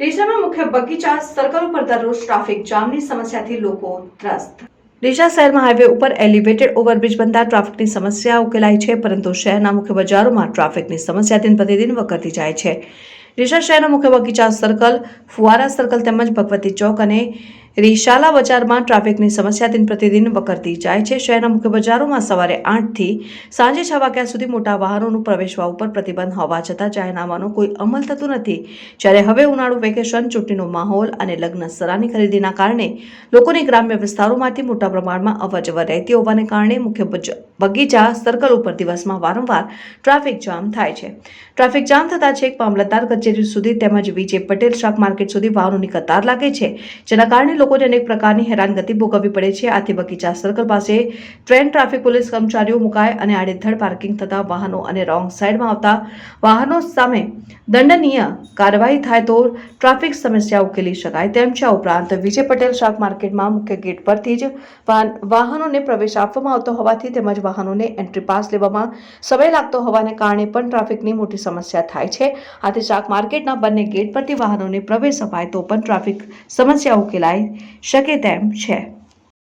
ડીસામાં મુખ્ય બગીચા, સર્કલ ઉપર દરરોજ ટ્રાફિક જામની સમસ્યાથી લોકો ત્રસ્ત. ડીસા શહેરમાં હાઈવે ઉપર એલિવેટેડ ઓવરબ્રિજ બનતા ટ્રાફિકની સમસ્યા ઉકેલાય છે, પરંતુ શહેરના મુખ્ય બજારોમાં ટ્રાફિકની સમસ્યા દિન પ્રતિદિન વકરતી જાય છે. ડીસા શહેરના મુખ્ય બગીચા, સર્કલ, ફુવારા સર્કલ તેમજ ભગવતી ચોક અને રીશાલા બજારમાં ટ્રાફિકની સમસ્યા દિન પ્રતિદિન વકરતી જાય છે. શહેરના મુખ્ય બજારોમાં સવારે આઠથી સાંજે છ વાગ્યા સુધી મોટા વાહનોનું પ્રવેશવા ઉપર પ્રતિબંધ હોવા છતાં જાહેરનામાનો કોઈ અમલ થતું નથી. જ્યારે હવે ઉનાળુ વેકેશન, ચૂંટણીનો માહોલ અને લગ્ન સરાની ખરીદીના કારણે લોકોની ગ્રામ્ય વિસ્તારોમાંથી મોટા પ્રમાણમાં અવરજવર રહેતી હોવાને કારણે મુખ્ય બગીચા, સર્કલ ઉપર દિવસમાં વારંવાર ટ્રાફિક જામ થાય છે. ટ્રાફિક જામ થતાં છેક મામલતદાર કચેરી સુધી તેમજ વિજય પટેલ શાક માર્કેટ સુધી વાહનોની કતાર લાગે છે. જેના કારણે લોકોને અનેક પ્રકારની હેરાનગતિ ભોગવવી પડે છે. આથી બગીચા સર્કલ પાસે ટ્રેન ટ્રાફિક પોલીસ કર્મચારીઓ મુકાય અને આડેધડ પાર્કિંગ થતા વાહનો અને રોંગ સાઈડમાં આવતા વાહનો સામે દંડનીય કાર્યવાહી થાય તો ટ્રાફિક સમસ્યા ઉકેલી શકાય. તેમ છે ઉપરાંત વિજય પટેલ શાક માર્કેટમાં મુખ્ય ગેટ પરથી જ વાહન- વાહનોને પ્રવેશ આપવામાં આવતો હોવાથી તેમજ વાહનોને એન્ટ્રી પાસ લેવામાં સમય લાગતો હોવાને કારણે પણ ટ્રાફિકની મોટી સમસ્યા થાય છે. આથી શાક માર્કેટના બંને ગેટ પરથી વાહનોને પ્રવેશ અપાય તો પણ ટ્રાફિક સમસ્યા ઉકેલાઈ શકે તેમ છે.